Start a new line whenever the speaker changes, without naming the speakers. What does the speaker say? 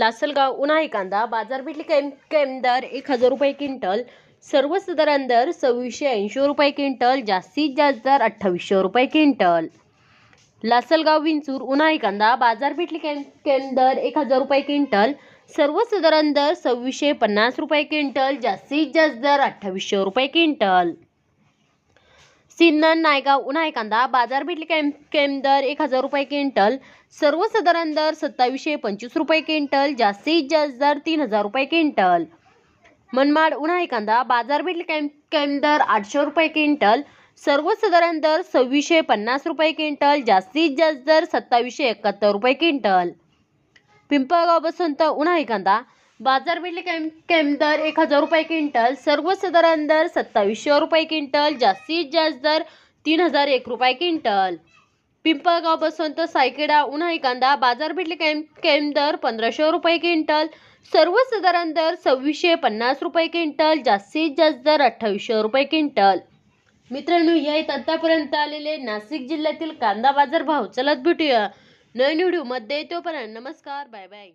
लासलगाव उन्हाळी कांदा बाजारपेठली cam cam दर एक हजार रुपये क्विंटल सर्वसाधारण दर सव्वीसशे ऐंशी रुपये क्विंटल जास्तीत जास्त दर अठ्ठावीसशे रुपये क्विंटल. लासलगाव विंचूर उन्हाळी कांदा बाजारपेठली कैम कैम दर एक हजार रुपये क्विंटल सर्वसाधारण दर सव्वीसशे पन्नास रुपये क्विंटल जास्तीत जास्त दर अठ्ठावीसशे रुपये क्विंटल. सिन्नर नायगाव उन्हा कांदा बाजारपेठ केम केम दर एक हजार रुपये क्विंटल. सर्वसाधारण दर सत्तावीसशे पंचवीस रुपये क्विंटल जास्तीत जास्त दर तीन हजार रुपये क्विंटल. मनमाड उन्हा कांदा बाजारपेठ केम केम दर आठशे रुपये क्विंटल. सर्वसाधारण दर सव्वीसशे पन्नास रुपये क्विंटल जास्तीत जास्त दर सत्तावीसशे एकाहत्तर रुपये क्विंटल. पिंपळगाव बसंत उन्हाळी कांदा बाजार भेटले कैम कैम दर एक हजार रुपये क्विंटल सर्वसाधारण दर सत्तावीसशे रुपये क्विंटल जास्तीत जास्त दर तीन हजार एक रुपये क्विंटल. पिंपळगाव बसवंत सायकेडा उन्हाळी कांदा बाजारपेठले कैम कैम दर पंधराशे रुपये क्विंटल सर्वसाधारण दर सव्वीसशे पन्नास रुपये क्विंटल जास्तीत जास्त दर अठ्ठावीसशे रुपये क्विंटल. मित्रांनो हे आहेत आतापर्यंत आलेले नाशिक जिल्ह्यातील कांदा बाजार भाव. चलत भेटूया नवीन व्हिडिओमध्ये. तोपर्यंत नमस्कार बाय बाय.